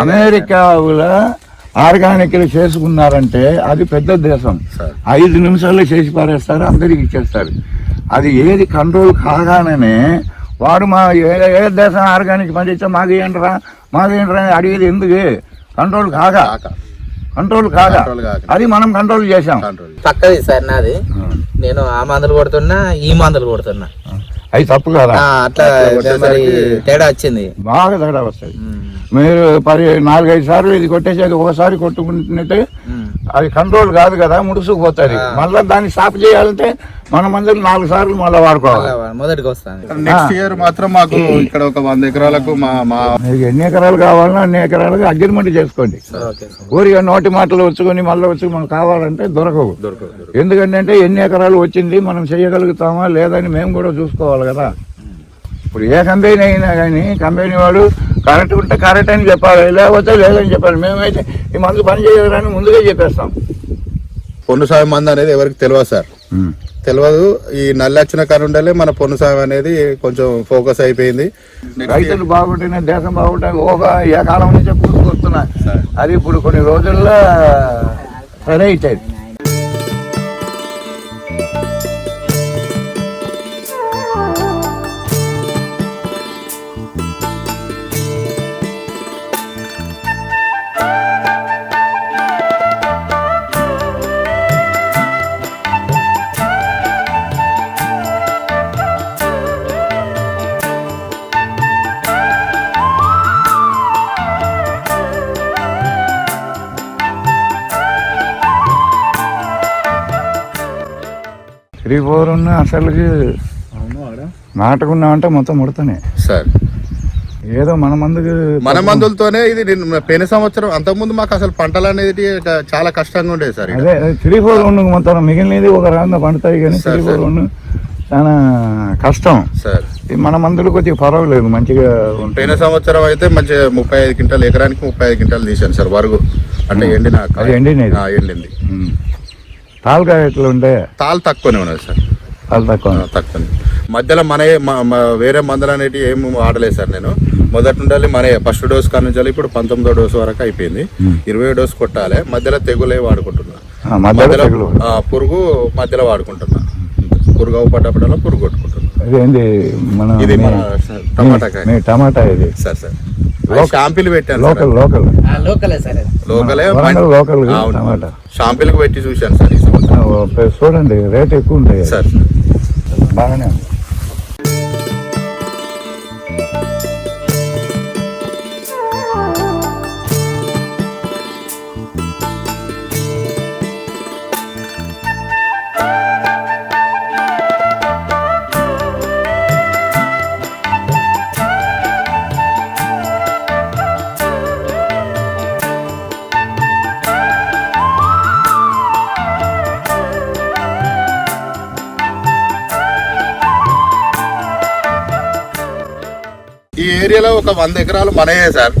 అమెరికాలో ఆర్గానిక్లు చేసుకున్నారంటే అది పెద్ద దేశం. ఐదు నిమిషాల్లో చేసి పారేస్తారు అందరికి ఇచ్చేస్తారు. అది ఏది కంట్రోల్ కాగానే వాడు మా ఏ ఏ దేశం ఆర్గానిక్ పండించా మాకు ఏంటరా మాకు ఏంటరా అని అడిగేది ఎందుకు? కంట్రోల్ కాగా. కంట్రోల్ కాగా. అది మనం కంట్రోల్ చేశాం. కంట్రోల్ పక్కది సార్ నాది. నేను ఆ మందులు కొడుతున్నా ఈ మందులు కొడుతున్నా. అది తప్పు కదా? అట్లా తేడా వచ్చింది. బాగా తేడా వస్తుంది మీరు పరి నాలుగైదు సార్లు ఇది కొట్టేసాక ఒకసారి కొట్టుకుంటున్నట్టే ఉమ్. అది కంట్రోల్ కాదు కదా ముడుసుకుపోతుంది. మళ్ళీ దాన్ని స్టాప్ చేయాలంటే మన మందులు నాలుగు సార్లు మళ్ళీ వాడుకోవాలి. అలా మొదటికి వస్తాను నెక్స్ట్ ఇయర్ మాత్రం మాకు ఇక్కడ ఒక వంద ఎకరాలకు మా మా మీకు ఎన్ని ఎకరాలు కావాలన్నా అన్ని ఎకరాలకు అగ్రిమెంట్ చేసుకోండి. ఊరిగా నోటి మాటలు వచ్చుకొని మళ్ళీ వచ్చి మనకు కావాలంటే దొరకవు. దొరకదు ఎందుకంటే ఎన్ని ఎకరాలు వచ్చింది మనం చేయగలుగుతామా లేదని మేము కూడా చూసుకోవాలి కదా. ఇప్పుడు ఏ కంపెనీ అయినా కానీ కంపెనీ వాడు కరెక్ట్ ఉంటే కరెక్ట్ అని చెప్పాలి లేకపోతే లేదని చెప్పాలి. మేమైతే ఈ మందు పని చేయగలని ముందుగా చెప్పేస్తాం. పొన్ను సాయం మంది అనేది ఎవరికి తెలియదు సార్. తెలియదు ఈ నల్లి వచ్చిన కానుండలే మన పొన్ను సాయం అనేది కొంచెం ఫోకస్ అయిపోయింది. రైతులు బాగుంటేనే దేశం బాగుంటాయి ఒక ఏ కాలం నుంచే పూసుకొస్తున్నా అది ఇప్పుడు కొన్ని రోజుల్లో సరే అవుతుంది త్రీ ఫోర్ ఉన్న అసలుకి నాటుకున్నామంటే మొత్తం ముడతానే. సార్. ఏదో మన మందుకు మన మందులతోనే ఇది పోయిన సంవత్సరం అంతకుముందు మాకు అసలు పంటలు అనేది చాలా కష్టంగా ఉండేది సార్. అదే త్రీ ఫోర్ ఉండు మొత్తం మిగిలినది ఒక రాంద పండుతాయి కానీ సరే, త్రీ ఫోర్ సరే. ఉండు చాలా కష్టం. సార్. మన మందులు కొద్దిగా పర్వాలేదు మంచిగా పోయిన సంవత్సరం అయితే మంచిగా ముప్పై ఐదు క్వింటాలు ఎకరానికి ముప్పై ఐదు క్వింటాలు తీశాను సార్ వరకు అంటే ఎండిన ఎండినది. ఆ, ఎండింది. తాలకాయ ఎట్లా ఉంటే తాళ్ళు తక్కువనే ఉన్నది సార్. తాలు తక్కువ. ఆ, తక్కువ మధ్యలో మన వేరే మందులు అనేటివి ఏం వాడలేదు సార్ నేను. మొదటి నుండి మన ఫస్ట్ డోస్ కాడ నుంచి ఇప్పుడు పంతొమ్మిదో డోస్ వరకు అయిపోయింది. ఇరవై డోస్ కొట్టాలి. మధ్యలో తెగులే వాడుకుంటున్నా. ఆ, మధ్యలో తెగులు. ఆ, పురుగు మధ్యలో వాడుకుంటున్నా. పురుగు అవ్వపడ్డప్పుడల్లా పురుగు కొట్టుకుంటున్నా. మన ఇది మన టమాటా టమాటా ఇది. Sir sir. షాంపిల్ పెట్టాను లోకల్ లోకల్. లోకలే. లోకలే వరంగల్ లోకల్ అవును. టమాటా. షాంపిల్కి పెట్టి చూశాను సార్ ఈ సంవత్సరం. చూడండి రేట్ ఎక్కువ ఉంటాయి. సార్. బాగానే ఉంది. ఈ ఏరియాలో ఒక వంద ఎకరాలు మనయే సార్.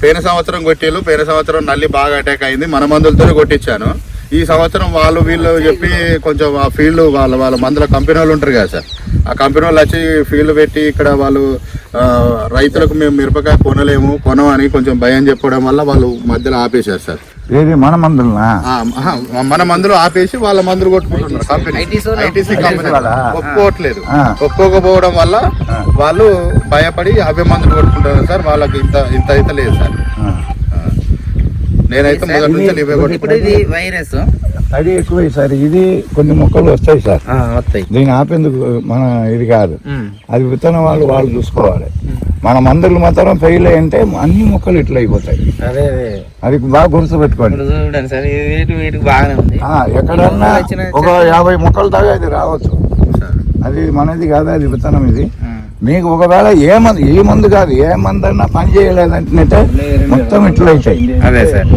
పోయిన సంవత్సరం కొట్టేళ్ళు పోయిన సంవత్సరం నల్లి బాగా అటాక్ అయింది మన మందులతోనే కొట్టించాను. ఈ సంవత్సరం వాళ్ళు వీళ్ళు చెప్పి కొంచెం ఆ ఫీల్డ్ వాళ్ళ వాళ్ళ మందుల కంపెనీ వాళ్ళు ఉంటారు కదా సార్. ఆ కంపెనీ వాళ్ళు వచ్చి ఫీల్డ్ పెట్టి ఇక్కడ వాళ్ళు రైతులకు మేము మిరపకాయ కొనలేము కొనమని కొంచెం భయం చెప్పడం వల్ల వాళ్ళు మధ్యలో ఆపేశారు సార్. ఏది? మన మందులనా? మన మందులు ఆపేసి వాళ్ళ మందులు కొట్టుకుంటున్నారు. కంపెనీ ఐటీసీ కంపెనీ వాళ్ళా? ఒప్పుకోవట్లేదు. ఒప్పుకోకపోవడం వల్ల వాళ్ళు భయపడి అవే మందులు కొట్టుకుంటారు సార్. వాళ్ళకి ఇంత ఇంత అయితే లేదు సార్. నేనైతే మొదటి నుంచి ఇవే ఇప్పుడు కొట్టుకుంటాను ఇది వైరస్. తడి ఎక్కువ సార్. ఇది కొన్ని మొక్కలు వస్తాయి సార్. ఆ, వస్తాయి. దీన్ని ఆపేందుకు మన ఇది కాదు. అది విత్తనం వాళ్ళు వాళ్ళు చూసుకోవాలి. మన మందులు మాత్రం ఫెయిల్ అయ్యంటే అన్ని మొక్కలు ఇట్లా అయిపోతాయి. అదే అదే. బాగా ఉంది. ఆ, ఎక్కడన్నా ఒక యాభై మొక్కల దాకా అది రావచ్చు. అది మనది కాదు అది విత్తనం ఇది. మీకు ఒకవేళ ఏ మందు ఏ మందు కాదు ఏ మందు అన్నా పని చేయలేదంటే మొత్తం ఇట్లా అవుతాయి అదే సార్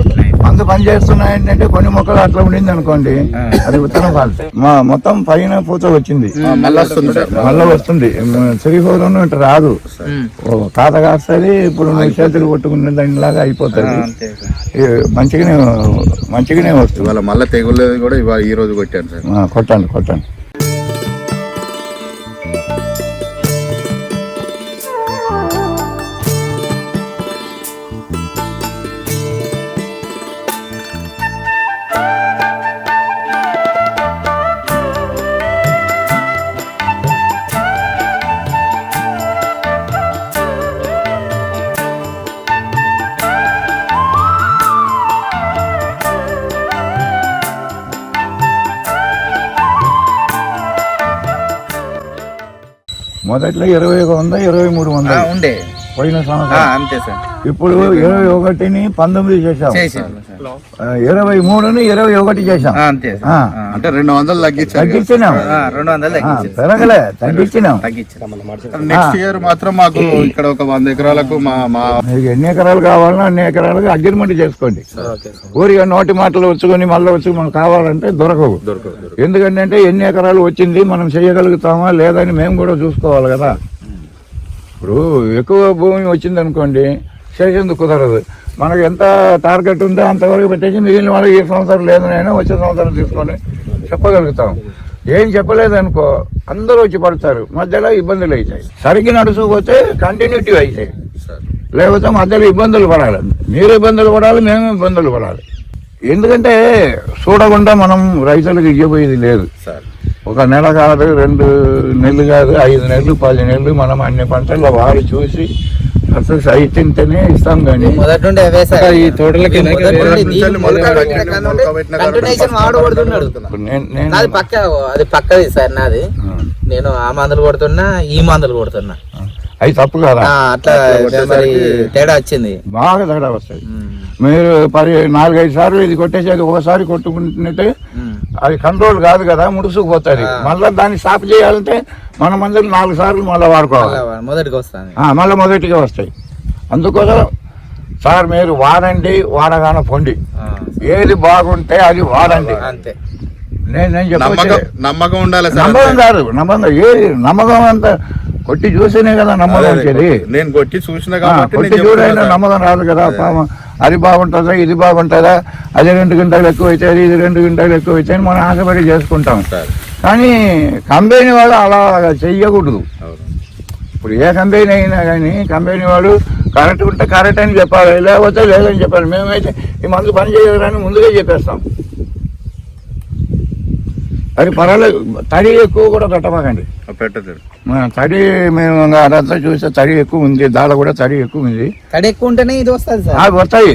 మందు పని చేస్తున్నాయంటే కొన్ని మొక్కలు అట్లా ఉండింది అనుకోండి అది విత్తనం ఫాల్ట్ మా మొత్తం పైన పూత వచ్చింది. మళ్ళీ వస్తుంది శ్రీహోరం ఇట్లా రాదు. తాత కాస్తుంది ఇప్పుడు చేతులు కొట్టుకునే దానిలాగా అయిపోతుంది. అంతే మంచిగానే మంచిగానే వస్తుంది. మళ్ళీ తెగులు కూడా ఈ రోజు కొట్టాను సార్. కొట్టండి కొట్టండి. మొదట్లో ఇరవై ఒక వంద ఇరవై మూడు వంద ఉండే. పోయిన ఆ, సంవత్సరం అంతే సార్. ఇప్పుడు ఇరవై ఒకటిని పంతొమ్మిది ఆ, ఇరవై మూడుని ఇరవై ఒకటి చేశాం. అంతే సార్. ఆ, ఆ. అంటే రెండు వందలు తగ్గించారు. తగ్గించినాం. రెండు వందలు పెరగలే తగ్గించినాం. నెక్స్ట్ ఇయర్ మాత్రం మాకు ఇక్కడ ఒక వంద ఎకరాలకు మా మా మీకు ఎన్ని ఎకరాలు కావాలన్నా అన్ని ఎకరాలకు అగ్రిమెంట్ చేసుకోండి. Okay sir. ఊరిగా నోటి మాటలు వచ్చుకొని మళ్ళీ వచ్చి మనకు కావాలంటే దొరకవు. ఎందుకంటే అంటే ఎన్ని ఎకరాలు వచ్చింది మనం చేయగలుగుతామా లేదని మేము కూడా చూసుకోవాలి కదా. ఇప్పుడు ఎక్కువ భూమి వచ్చింది అనుకోండి చేసేందుకు కుదరదు? మనకు ఎంత టార్గెట్ ఉందో అంతవరకు పెట్టేసి మిగిలిన వాళ్ళకి ఈ సంవత్సరం లేదనైనా వచ్చే సంవత్సరం తీసుకొని చెప్పగలుగుతాం. ఏం చెప్పలేదనుకో అందరూ వచ్చి పడతారు. మధ్యలో ఇబ్బందులు అవుతాయి. సరిగ్గా నడుచుకుపోతే కంటిన్యూటీ అవుతాయి. సార్ లేకపోతే మధ్యలో ఇబ్బందులు పడాలి. మీరు ఇబ్బందులు పడాలి మేము ఇబ్బందులు పడాలి. ఎందుకంటే చూడకుండా మనం రైతులకు ఇవ్వబోయేది లేదు. సార్ ఒక నెల కాదు రెండు నెలలు కాదు ఐదు నెలలు పది నెలలు మనం అన్ని పంటల్లో వాడి చూసి సక్సెస్ అయితేనే ఇస్తాం కానీ ఈ తోటలకి నాది పక్క అది పక్కది సార్ నాది. నేను ఆ మందులు కొడుతున్నా ఈ మందులు కొడుతున్నా. అవి తప్పు కదా? ఆ, అట్లా తేడా వచ్చింది. బాగా తేడా వస్తాయి ఉమ్, మీరు పరి నాలుగైదు సార్లు ఇది కొట్టేసాక ఒకసారి కొట్టుకుంటుంటే. అది కంట్రోల్ కాదు కదా ముడుసుకుపోతుంది. మళ్ళీ దాన్ని స్టాప్ చేయాలంటే మన మందులు నాలుగు సార్లు మళ్ళీ వాడుకోవాలి. మొదటికి వస్తాను ఆ, మళ్ళీ మొదటిగా వస్తాయి. అందుకోసం సార్ మీరు వాడండి వాడగానే పొండి. ఏది బాగుంటే అది వాడండి. అంతే. నమ్మకం ఉండాలి సార్ నమ్మకం. కాదు నమ్మకం ఏది నమ్మకం అంతా కొట్టి చూస్తేనే కదా నమ్మకం వచ్చేది. నేను కొట్టి చూసిన కాబట్టి కొట్టి నేను చూడైనా. నమ్మకం రాదు కదా పాపం. అది బాగుంటుందా ఇది బాగుంటుందా అది రెండు గంటలు ఎక్కువ అవుతుంది ఇది రెండు గంటలు ఎక్కువ అవుతాయి అని మనం ఆశపడి చేసుకుంటాం. కానీ కంపెనీ వాళ్ళు అలా చెయ్యకూడదు. ఇప్పుడు ఏ కంపెనీ అయినా కానీ కంపెనీ వాడు కరెక్ట్ ఉంటే కరెక్ట్ అని చెప్పాలి లేకపోతే లేదని చెప్పాలి. మేమైతే ఈ మందు పని చేయదని ముందుగా చెప్పేస్తాం. అది పర్వాలేదు తడి ఎక్కువ కూడా పెట్టమాకండి తడి మేము అదంతా చూస్తే తడి ఎక్కువ ఉంది దాడ కూడా తడి ఎక్కువ ఉంది. తడి ఎక్కువ ఉంటేనే ఇది వస్తుంది సార్. వస్తాయి.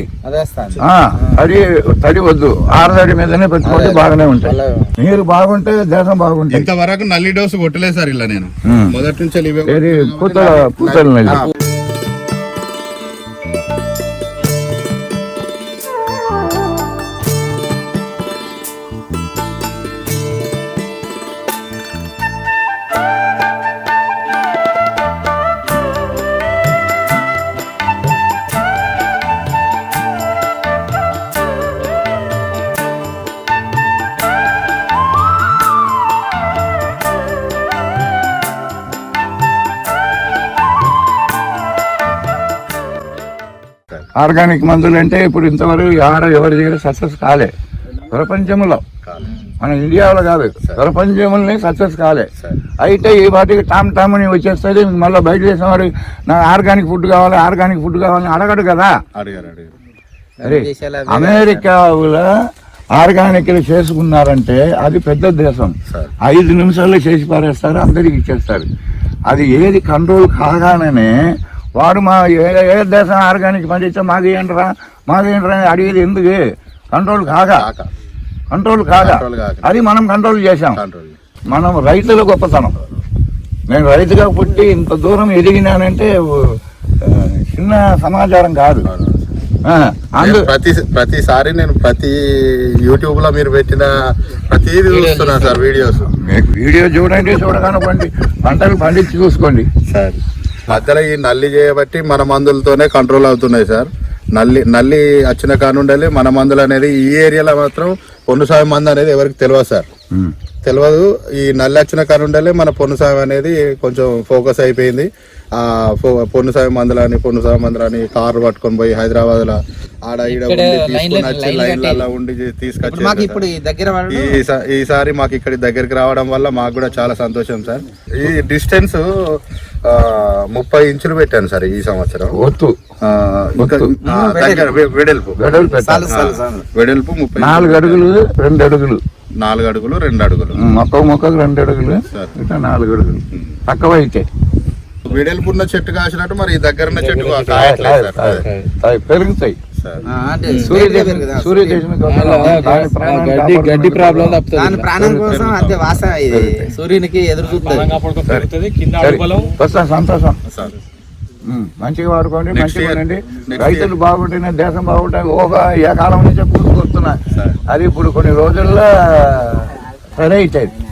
తడి తడి వద్దు. ఆరుతడి మీదనే పెట్టుకుంటే బాగానే ఉంటాయి. మీరు బాగుంటే దేశం బాగుంటాయి. ఇంతవరకు నల్లి డోసు కొట్టలేదు సార్ ఇలా నేను. మొదటి నుంచి పూతల పూతల ఆర్గానిక్ మందులు అంటే ఇప్పుడు ఇంతవరకు ఆడ ఎవరి దగ్గర సక్సెస్ కాలే. ప్రపంచంలో. మన ఇండియాలో కాదు. ప్రపంచంలోనే సక్సెస్ కాలే. అయితే ఈ వాటికి టామ్ టామ్ అని వచ్చేస్తుంది మళ్ళీ బయట చేసిన వాడు నాకు ఆర్గానిక్ ఫుడ్ కావాలి ఆర్గానిక్ ఫుడ్ కావాలని అడగడు కదా. అరే అమెరికాలో ఆర్గానిక్లు చేసుకున్నారంటే అది పెద్ద దేశం. ఐదు నిమిషాల్లో చేసి పారేస్తారు అందరికి ఇచ్చేస్తారు. అది ఏది కంట్రోల్ కాగానే వాడు మా ఏ ఏ దేశం ఆర్గానిక్ పండిస్తే మాకు ఏంట్రా? మాకు ఏంట్రా అని అడిగేది ఎందుకు? కంట్రోల్ కాగా కాక. కంట్రోల్ కాగా. అది మనం కంట్రోల్ చేశాం. కంట్రోల్ మనం రైతుల గొప్పతనం. నేను రైతుగా పుట్టి ఇంత దూరం ఎదిగినానంటే చిన్న సమాచారం కాదు. ప్రతి ప్రతిసారి నేను ప్రతి యూట్యూబ్లో మీరు పెట్టిన ప్రతిదీ చూస్తున్నాను సార్ వీడియోస్. మీకు వీడియో చూడండి చూడగానే పండి పంటలు పండించి చూసుకోండి. సార్. మధ్యలో ఈ నల్లి చేయబట్టి మన మందులతోనే కంట్రోల్ అవుతున్నాయి సార్. నల్లి నల్లి వచ్చిన కానుండాలి మన మందులు అనేది ఈ ఏరియాలో మాత్రం పొన్ను సాగు మందు అనేది ఎవరికి తెలియదు సార్. తెలియదు ఈ నల్లి వచ్చిన కానుండాలి మన పొన్ను సాగు అనేది కొంచెం ఫోకస్ అయిపోయింది. పొన్ను సాగు మందులని పొన్ను సాగు మందులని కారు పట్టుకొని పోయి హైదరాబాద్లో ఆడ ఈడ ఉండి తీసుకొని వచ్చి లైన్లలో ఉండి తీసుకొచ్చి మాకు ఇప్పుడు ఈ దగ్గర వాడు ఈ సా- ఈసారి మాకు ఇక్కడి దగ్గరికి రావడం వల్ల మాకు కూడా చాలా సంతోషం సార్. ఈ డిస్టెన్స్ ముప్పై ఇంచులు పెట్టాను సార్ ఈ సంవత్సరం. ఒత్తు. వెడల్పు. వెడల్పు. ముప్పై నాలుగు అడుగులు రెండు అడుగులు. నాలుగు అడుగులు రెండు అడుగులు. మొక్క మొక్కకు రెండు అడుగులు. ఇట్లా నాలుగు అడుగులు. తక్కువ అయితే వెడల్పు ఉన్న చెట్టు కాసినట్టు మరి ఈ దగ్గర ఉన్న చెట్టు పెరుగుతాయి. అంటే గడ్డి గడ్డి ప్రాబ్లం తప్పుతుంది. దాని ప్రాణం కోసం అంతే వాసన ఇది సూర్యునికి ఎదురు చూస్తుంది సంతోషం. మంచిగా వాడుకోండి మంచిగా. ఉండండి. రైతులు బాగుంటేనే దేశం బాగుంటాయి ఒక ఏ కాలం నుంచే సార్. అది ఇప్పుడు కొన్ని రోజుల్లో సరే అవుతుంది